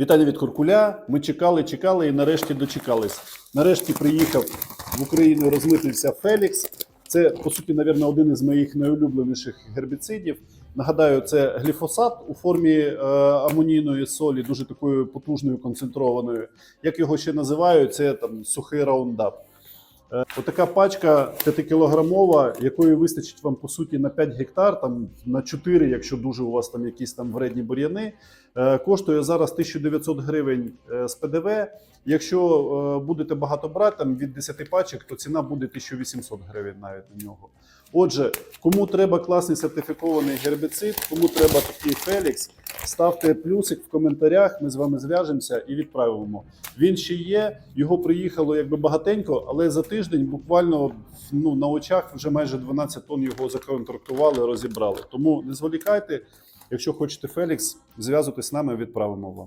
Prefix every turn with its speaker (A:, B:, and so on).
A: Вітання від Куркуля. Ми чекали, чекали і нарешті дочекались. Нарешті приїхав в Україну, розмитився Фелікс. Це, по суті, мабуть, один із моїх найулюбленіших гербіцидів. Нагадаю, це гліфосат у формі е, амонійної солі, дуже такою потужною, концентрованою. Як його ще називають, це там сухий раундап. Е, Отака пачка 5-кілограмова, якої вистачить вам по суті на 5 гектар, там на 4, якщо дуже у вас там якісь там вредні бур'яни. Е, Коштує зараз 1900 гривень е, з ПДВ. Якщо будете багато брати там від 10 пачок, то ціна буде 1800 гривень навіть на нього. Отже, кому треба класний сертифікований гербіцид, кому треба такий Фелікс, ставте плюсик в коментарях. Ми з вами зв'яжемося і відправимо. Він ще є. Його приїхало якби багатенько, але за тиждень буквально ну, на очах вже майже 12 тонн його законтрактували, розібрали. Тому не зволікайте. Якщо хочете Фелікс, зв'язуйтесь з нами, відправимо вам.